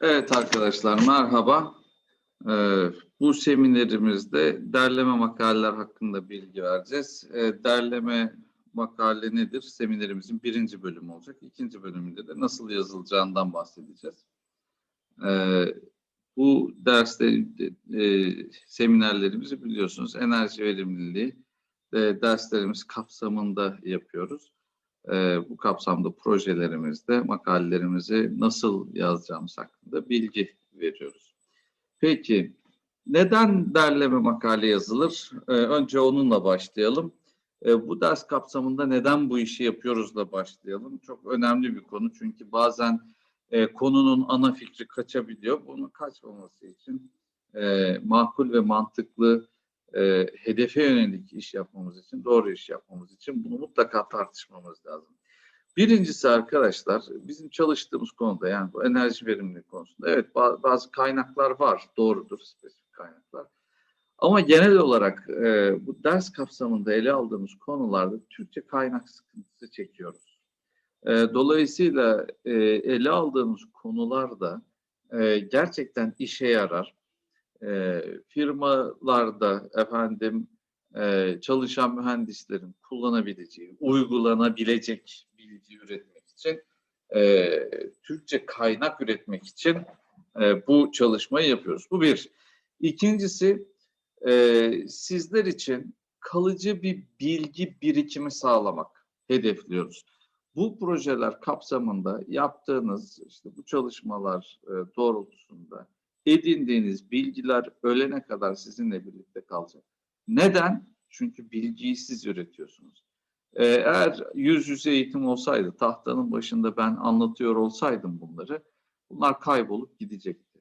Evet arkadaşlar merhaba. Ee, bu seminerimizde derleme makaleler hakkında bilgi vereceğiz. Ee, derleme makale nedir? Seminerimizin birinci bölümü olacak. İkinci bölümünde de nasıl yazılacağından bahsedeceğiz. Ee, bu derste e, seminerlerimizi biliyorsunuz enerji verimliliği e, derslerimiz kapsamında yapıyoruz. E, bu kapsamda projelerimizde makalelerimizi nasıl yazacağımız hakkında bilgi veriyoruz. Peki neden derleme makale yazılır? E, önce onunla başlayalım. E, bu ders kapsamında neden bu işi yapıyoruzla başlayalım. Çok önemli bir konu çünkü bazen e, konunun ana fikri kaçabiliyor. Bunun kaçmaması için e, makul ve mantıklı e, hedefe yönelik iş yapmamız için, doğru iş yapmamız için bunu mutlaka tartışmamız lazım. Birincisi arkadaşlar, bizim çalıştığımız konuda yani bu enerji verimliliği konusunda evet bazı kaynaklar var, doğrudur spesifik kaynaklar. Ama genel olarak e, bu ders kapsamında ele aldığımız konularda Türkçe kaynak sıkıntısı çekiyoruz. E, dolayısıyla e, ele aldığımız konularda e, gerçekten işe yarar e, firmalarda efendim çalışan mühendislerin kullanabileceği, uygulanabilecek bilgi üretmek için e, Türkçe kaynak üretmek için e, bu çalışmayı yapıyoruz. Bu bir. İkincisi e, sizler için kalıcı bir bilgi birikimi sağlamak hedefliyoruz. Bu projeler kapsamında yaptığınız işte bu çalışmalar e, doğrultusunda edindiğiniz bilgiler ölene kadar sizinle birlikte kalacak. Neden? Çünkü bilgiyi siz üretiyorsunuz. Ee, eğer yüz yüze eğitim olsaydı, tahtanın başında ben anlatıyor olsaydım bunları, bunlar kaybolup gidecekti.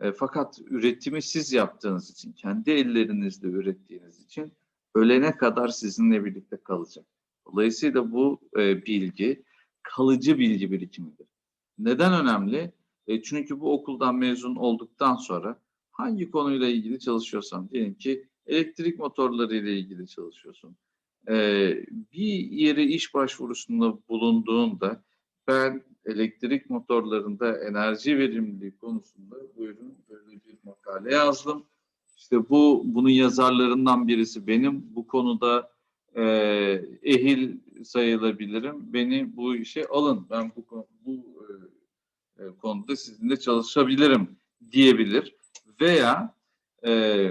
E, fakat üretimi siz yaptığınız için, kendi ellerinizle ürettiğiniz için ölene kadar sizinle birlikte kalacak. Dolayısıyla bu e, bilgi kalıcı bilgi birikimidir. Neden önemli? E, çünkü bu okuldan mezun olduktan sonra hangi konuyla ilgili çalışıyorsan, diyelim ki elektrik motorları ile ilgili çalışıyorsun. E, bir yere iş başvurusunda bulunduğunda ben elektrik motorlarında enerji verimliliği konusunda buyurun böyle bir makale yazdım. İşte bu bunun yazarlarından birisi benim. Bu konuda e, ehil sayılabilirim. Beni bu işe alın. Ben bu bu e, konuda sizinle çalışabilirim diyebilir. Veya e,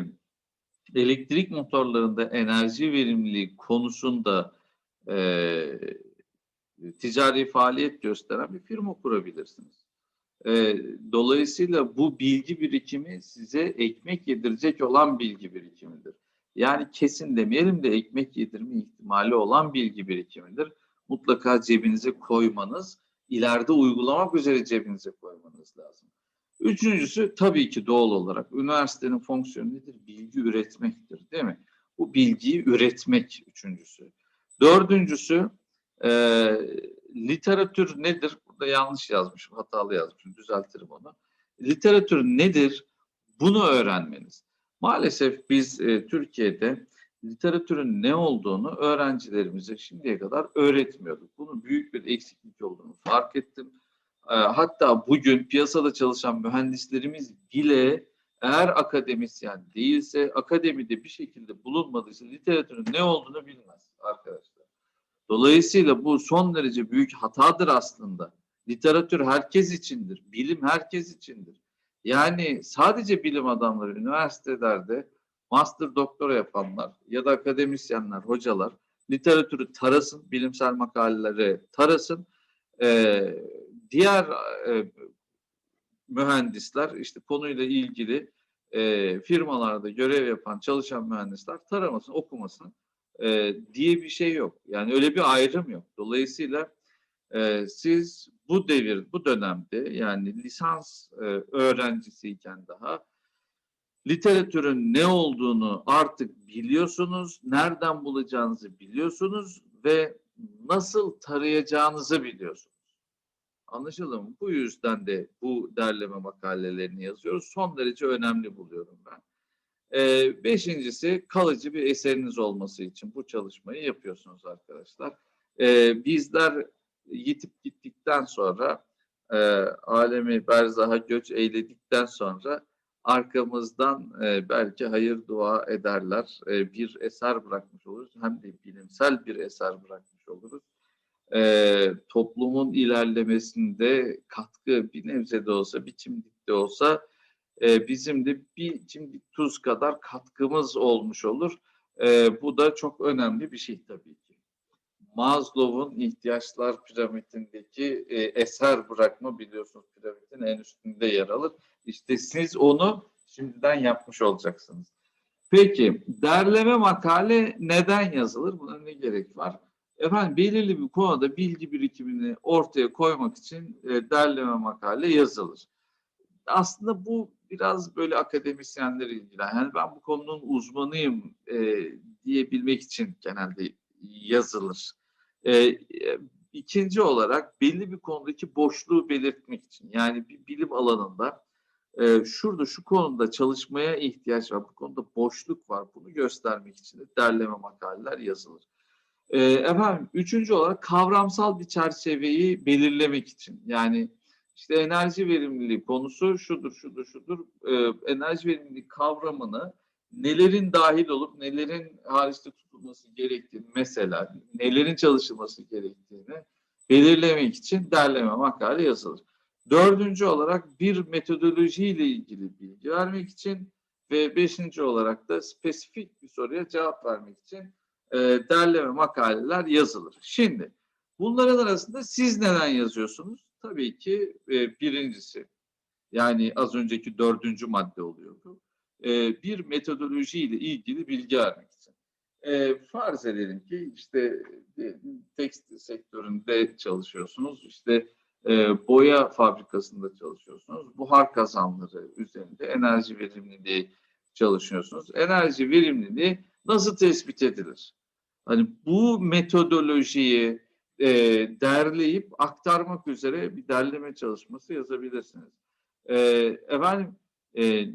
elektrik motorlarında enerji verimliliği konusunda e, ticari faaliyet gösteren bir firma kurabilirsiniz. E, dolayısıyla bu bilgi birikimi size ekmek yedirecek olan bilgi birikimidir. Yani kesin demeyelim de ekmek yedirme ihtimali olan bilgi birikimidir. Mutlaka cebinize koymanız ileride uygulamak üzere cebinize koymanız. Üçüncüsü tabii ki doğal olarak üniversitenin fonksiyonu nedir? Bilgi üretmektir değil mi? Bu bilgiyi üretmek üçüncüsü. Dördüncüsü e, literatür nedir? Burada yanlış yazmışım, hatalı yazmışım, düzeltirim onu. Literatür nedir? Bunu öğrenmeniz. Maalesef biz e, Türkiye'de literatürün ne olduğunu öğrencilerimize şimdiye kadar öğretmiyorduk. Bunun büyük bir eksiklik olduğunu fark ettim. Ee, hatta bugün piyasada çalışan mühendislerimiz bile eğer akademisyen değilse, akademide bir şekilde bulunmadıysa literatürün ne olduğunu bilmez arkadaşlar. Dolayısıyla bu son derece büyük hatadır aslında. Literatür herkes içindir, bilim herkes içindir. Yani sadece bilim adamları üniversitelerde master doktora yapanlar ya da akademisyenler, hocalar literatürü tarasın, bilimsel makaleleri tarasın. Ee, diğer e, mühendisler işte konuyla ilgili e, firmalarda görev yapan, çalışan mühendisler taramasın, okumasın e, diye bir şey yok. Yani öyle bir ayrım yok. Dolayısıyla e, siz bu devir, bu dönemde yani lisans e, öğrencisiyken daha literatürün ne olduğunu artık biliyorsunuz, nereden bulacağınızı biliyorsunuz ve nasıl tarayacağınızı biliyorsunuz. Anlaşıldı mı? Bu yüzden de bu derleme makalelerini yazıyoruz. Son derece önemli buluyorum ben. Ee, beşincisi kalıcı bir eseriniz olması için bu çalışmayı yapıyorsunuz arkadaşlar. Ee, bizler yitip gittikten sonra e, alemi berzaha göç eyledikten sonra arkamızdan e, belki hayır dua ederler. E, bir eser bırakmış oluruz. Hem de bilimsel bir eser bırakmış oluruz. E, toplumun ilerlemesinde katkı bir nebze de olsa, bir çimdik de olsa e, bizim de bir çimdik tuz kadar katkımız olmuş olur. E, bu da çok önemli bir şey tabii ki. Maslow'un ihtiyaçlar piramidindeki e, eser bırakma biliyorsunuz piramidin en üstünde yer alır. İşte siz onu şimdiden yapmış olacaksınız. Peki derleme makale neden yazılır? Buna ne gerek var? Efendim belirli bir konuda bilgi birikimini ortaya koymak için e, derleme makale yazılır. Aslında bu biraz böyle akademisyenler ilgilen. Yani ben bu konunun uzmanıyım e, diyebilmek için genelde yazılır. E, ikinci olarak belli bir konudaki boşluğu belirtmek için. Yani bir bilim alanında e, şurada şu konuda çalışmaya ihtiyaç var, bu konuda boşluk var. Bunu göstermek için de derleme makaleler yazılır. E, efendim üçüncü olarak kavramsal bir çerçeveyi belirlemek için. Yani işte enerji verimliliği konusu şudur, şudur, şudur. E, enerji verimliliği kavramını nelerin dahil olup nelerin hariçte tutulması gerektiğini mesela nelerin çalışılması gerektiğini belirlemek için derleme makale yazılır. Dördüncü olarak bir metodolojiyle ilgili bilgi vermek için ve beşinci olarak da spesifik bir soruya cevap vermek için e, derleme makaleler yazılır. Şimdi bunların arasında siz neden yazıyorsunuz? Tabii ki e, birincisi yani az önceki dördüncü madde oluyor bu. E, bir metodolojiyle ilgili bilgi vermek için. E, farz edelim ki işte e, tekstil sektöründe çalışıyorsunuz. İşte e, boya fabrikasında çalışıyorsunuz. Buhar kazanları üzerinde enerji verimliliği çalışıyorsunuz. Enerji verimliliği nasıl tespit edilir? Hani bu metodolojiyi e, derleyip aktarmak üzere bir derleme çalışması yazabilirsiniz. E, efendim e,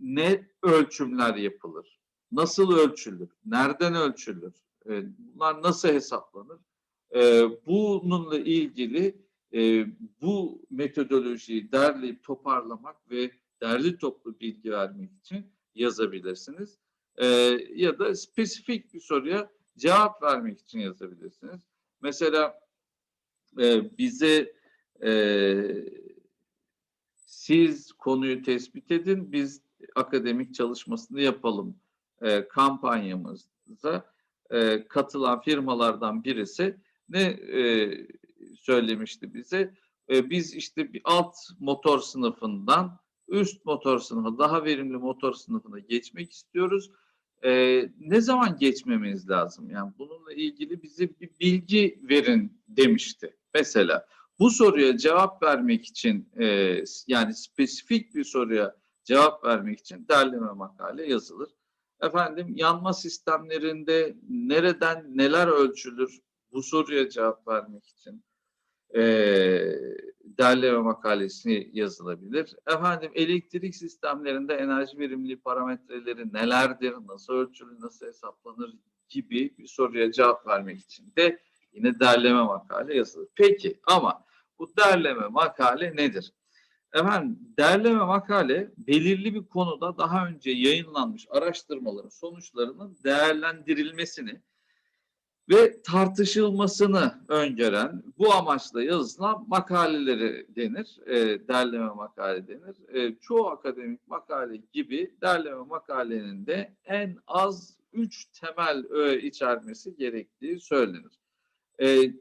ne ölçümler yapılır? Nasıl ölçülür? Nereden ölçülür? E, bunlar nasıl hesaplanır? E, bununla ilgili e, bu metodolojiyi derleyip toparlamak ve derli toplu bilgi vermek için yazabilirsiniz. E, ya da spesifik bir soruya cevap vermek için yazabilirsiniz. Mesela e, bize e, siz konuyu tespit edin, biz akademik çalışmasını yapalım e, kampanyamıza e, katılan firmalardan birisi ne e, söylemişti bize? E, biz işte bir alt motor sınıfından üst motor sınıfı, daha verimli motor sınıfına geçmek istiyoruz. E, ne zaman geçmemiz lazım? Yani bununla ilgili bize bir bilgi verin demişti. Mesela bu soruya cevap vermek için e, yani spesifik bir soruya cevap vermek için derleme makale yazılır. Efendim yanma sistemlerinde nereden neler ölçülür bu soruya cevap vermek için e, derleme makalesi yazılabilir. Efendim elektrik sistemlerinde enerji verimliliği parametreleri nelerdir, nasıl ölçülür, nasıl hesaplanır gibi bir soruya cevap vermek için de yine derleme makale yazılır. Peki ama bu derleme makale nedir? Efendim derleme makale belirli bir konuda daha önce yayınlanmış araştırmaların sonuçlarının değerlendirilmesini ve tartışılmasını öngören bu amaçla yazılan makaleleri denir. E, derleme makale denir. E, çoğu akademik makale gibi derleme makalenin de en az üç temel öğe içermesi gerektiği söylenir. E,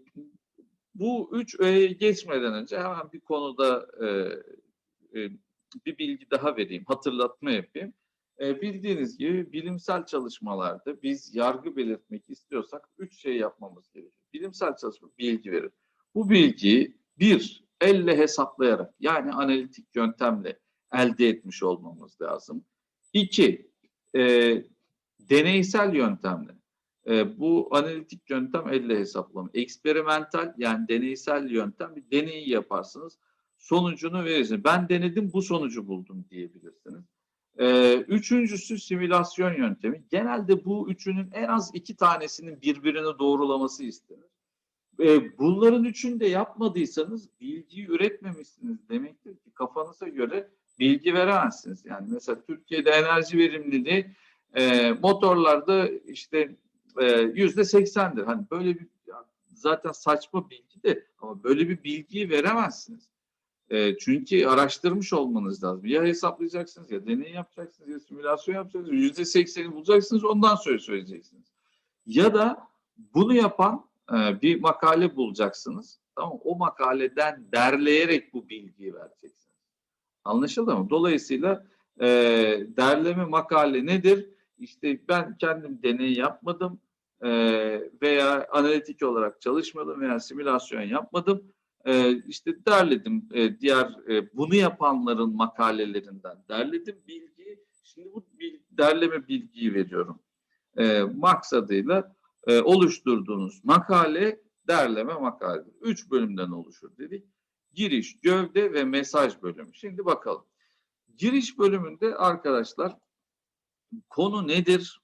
bu üç öğeye geçmeden önce hemen bir konuda e, e, bir bilgi daha vereyim, hatırlatma yapayım. E, bildiğiniz gibi bilimsel çalışmalarda biz yargı belirtmek istiyorsak üç şey yapmamız gerekiyor. Bilimsel çalışma bilgi verir. Bu bilgiyi bir, elle hesaplayarak yani analitik yöntemle elde etmiş olmamız lazım. İki, e, deneysel yöntemle. E, bu analitik yöntem elle hesaplama. Eksperimental yani deneysel yöntem bir deneyi yaparsınız. Sonucunu verirsiniz. Ben denedim bu sonucu buldum diyebilirsiniz. Ee, üçüncüsü simülasyon yöntemi. Genelde bu üçünün en az iki tanesinin birbirini doğrulaması istenir. E, bunların üçünü de yapmadıysanız bilgiyi üretmemişsiniz demektir ki kafanıza göre bilgi veremezsiniz. Yani mesela Türkiye'de enerji verimliliği e, motorlarda işte e, yüzde seksendir. Hani böyle bir zaten saçma bilgi de ama böyle bir bilgiyi veremezsiniz. E, çünkü araştırmış olmanız lazım. Ya hesaplayacaksınız ya deney yapacaksınız ya simülasyon yapacaksınız. Yüzde sekseni bulacaksınız ondan sonra söyleyeceksiniz. Ya da bunu yapan e, bir makale bulacaksınız. Tamam O makaleden derleyerek bu bilgiyi vereceksiniz. Anlaşıldı mı? Dolayısıyla e, derleme makale nedir? İşte ben kendim deney yapmadım e, veya analitik olarak çalışmadım veya simülasyon yapmadım. E, işte derledim e, diğer e, bunu yapanların makalelerinden derledim bilgiyi. Şimdi bu derleme bilgiyi veriyorum. E, maksadıyla oluşturduğunuz makale derleme makale. Üç bölümden oluşur dedik. Giriş, gövde ve mesaj bölümü. Şimdi bakalım. Giriş bölümünde arkadaşlar konu nedir?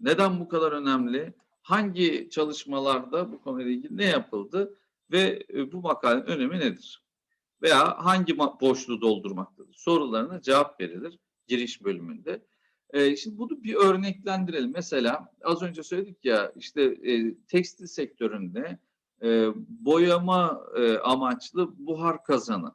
Neden bu kadar önemli? Hangi çalışmalarda bu konuyla ilgili ne yapıldı? Ve e, bu makalenin önemi nedir? Veya hangi boşluğu doldurmaktadır? Sorularına cevap verilir giriş bölümünde. E, şimdi bunu bir örneklendirelim. Mesela az önce söyledik ya işte e, tekstil sektöründe boyama amaçlı buhar kazanı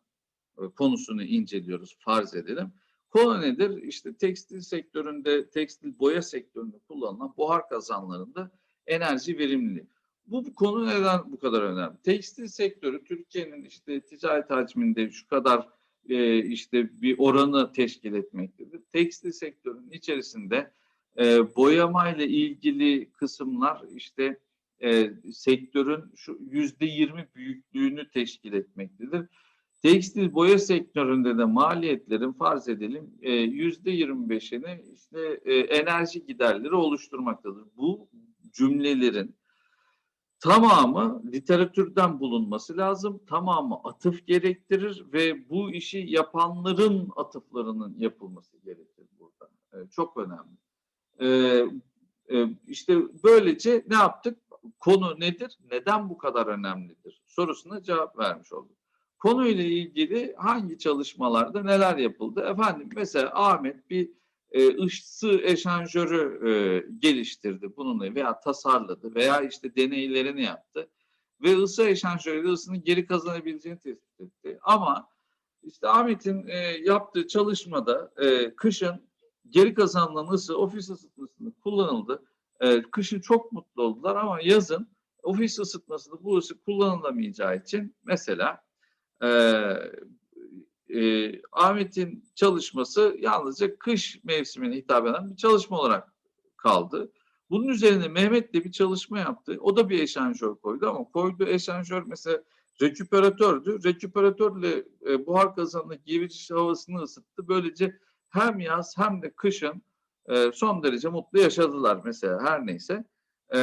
konusunu inceliyoruz farz edelim. Konu nedir? İşte tekstil sektöründe, tekstil boya sektöründe kullanılan buhar kazanlarında enerji verimliliği. Bu, bu konu neden bu kadar önemli? Tekstil sektörü Türkiye'nin işte ticaret hacminde şu kadar e, işte bir oranı teşkil etmektedir. Tekstil sektörünün içerisinde e, boyama ile ilgili kısımlar işte e, sektörün şu yüzde yirmi büyüklüğünü teşkil etmektedir. Tekstil boya sektöründe de maliyetlerin farz edelim e, yüzde yirmi beşini işte e, enerji giderleri oluşturmaktadır. Bu cümlelerin tamamı literatürden bulunması lazım. Tamamı atıf gerektirir ve bu işi yapanların atıflarının yapılması gerekir burada. E, çok önemli. E, e, işte böylece ne yaptık? Konu nedir? Neden bu kadar önemlidir? Sorusuna cevap vermiş olduk. Konuyla ilgili hangi çalışmalarda neler yapıldı? Efendim mesela Ahmet bir e, eşanjörü e, geliştirdi bununla veya tasarladı veya işte deneylerini yaptı ve ısı eşanjörüyle ısının geri kazanabileceğini tespit etti. Ama işte Ahmet'in e, yaptığı çalışmada e, kışın geri kazanılan ısı ofis ısıtmasında kullanıldı. Kışın çok mutlu oldular ama yazın ofis ısıtmasında bu ısı kullanılamayacağı için mesela e, Ahmet'in çalışması yalnızca kış mevsimine hitap eden bir çalışma olarak kaldı. Bunun üzerine Mehmet de bir çalışma yaptı. O da bir eşanjör koydu ama koyduğu eşanjör mesela rekuperatördü. Reküperatörle e, buhar kazanındaki giriş havasını ısıttı. Böylece hem yaz hem de kışın e, son derece mutlu yaşadılar mesela her neyse. E,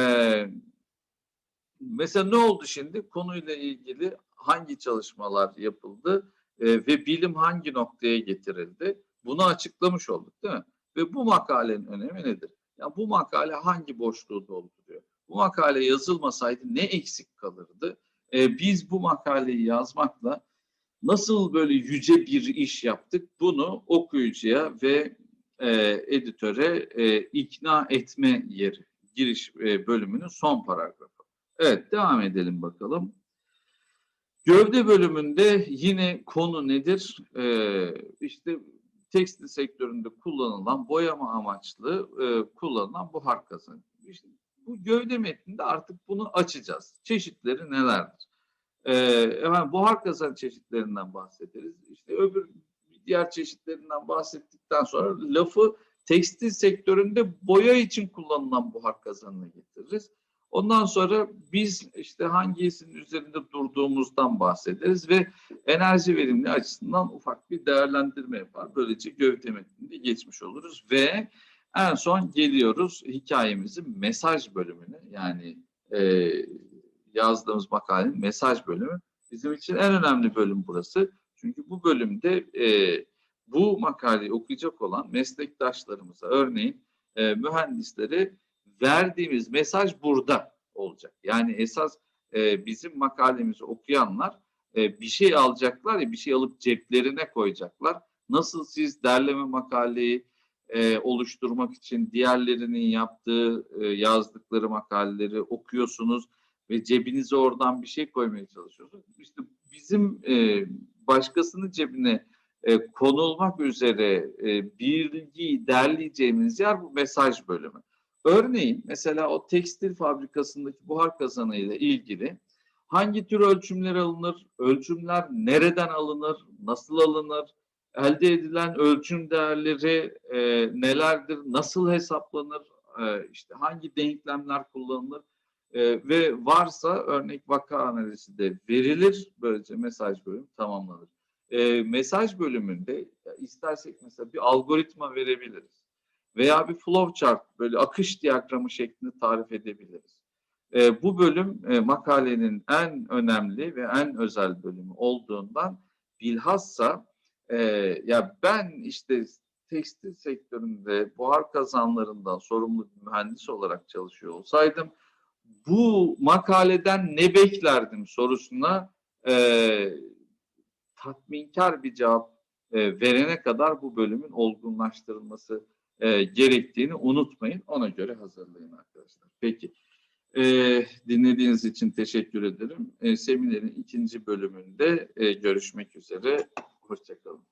mesela ne oldu şimdi? Konuyla ilgili hangi çalışmalar yapıldı? E, ve bilim hangi noktaya getirildi? Bunu açıklamış olduk değil mi? Ve bu makalenin önemi nedir? Ya bu makale hangi boşluğu dolduruyor? Bu makale yazılmasaydı ne eksik kalırdı? E, biz bu makaleyi yazmakla nasıl böyle yüce bir iş yaptık? Bunu okuyucuya ve e, editöre e, ikna etme yeri. Giriş e, bölümünün son paragrafı. Evet devam edelim bakalım. Gövde bölümünde yine konu nedir? Ee, işte tekstil sektöründe kullanılan boyama amaçlı e, kullanılan buhar kazanı. İşte bu gövde metninde artık bunu açacağız. Çeşitleri nelerdir? Ee, efendim, buhar kazan çeşitlerinden bahsederiz. İşte öbür diğer çeşitlerinden bahsettikten sonra lafı tekstil sektöründe boya için kullanılan buhar kazanına getiririz. Ondan sonra biz işte hangisinin üzerinde durduğumuzdan bahsederiz ve enerji verimli açısından ufak bir değerlendirme yapar. Böylece gövde metninde geçmiş oluruz ve en son geliyoruz hikayemizin mesaj bölümüne. Yani e, yazdığımız makalenin mesaj bölümü. Bizim için en önemli bölüm burası. Çünkü bu bölümde e, bu makaleyi okuyacak olan meslektaşlarımıza örneğin e, mühendisleri verdiğimiz mesaj burada olacak. Yani esas e, bizim makalemizi okuyanlar e, bir şey alacaklar ya bir şey alıp ceplerine koyacaklar. Nasıl siz derleme makaleyi e, oluşturmak için diğerlerinin yaptığı e, yazdıkları makaleleri okuyorsunuz ve cebinize oradan bir şey koymaya çalışıyorsunuz. İşte bizim e, başkasının cebine e, konulmak üzere e, bilgiyi derleyeceğimiz yer bu mesaj bölümü. Örneğin mesela o tekstil fabrikasındaki buhar kazanı ile ilgili hangi tür ölçümler alınır, ölçümler nereden alınır, nasıl alınır, elde edilen ölçüm değerleri e, nelerdir, nasıl hesaplanır, e, işte hangi denklemler kullanılır e, ve varsa örnek vaka analizi de verilir. Böylece mesaj bölümü tamamlanır. E, mesaj bölümünde istersek mesela bir algoritma verebiliriz. Veya bir flowchart böyle akış diyagramı şeklinde tarif edebiliriz. E, bu bölüm e, makalenin en önemli ve en özel bölümü olduğundan bilhassa e, ya ben işte tekstil sektöründe buhar kazanlarından sorumlu bir mühendis olarak çalışıyor olsaydım bu makaleden ne beklerdim sorusuna e, tatminkar bir cevap e, verene kadar bu bölümün olgunlaştırılması e, gerektiğini unutmayın. Ona göre hazırlayın arkadaşlar. Peki. E, dinlediğiniz için teşekkür ederim. E, seminerin ikinci bölümünde e, görüşmek üzere. Hoşçakalın.